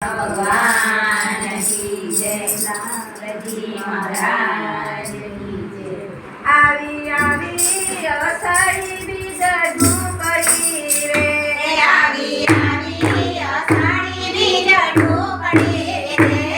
ભગવાન શ્રી જયનાથજી મહારાજ આવી કરી રે આવી આવી અવસરી બીજનું કરી રે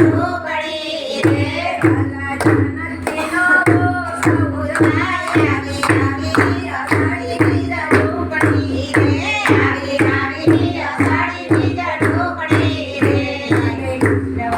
Yeah.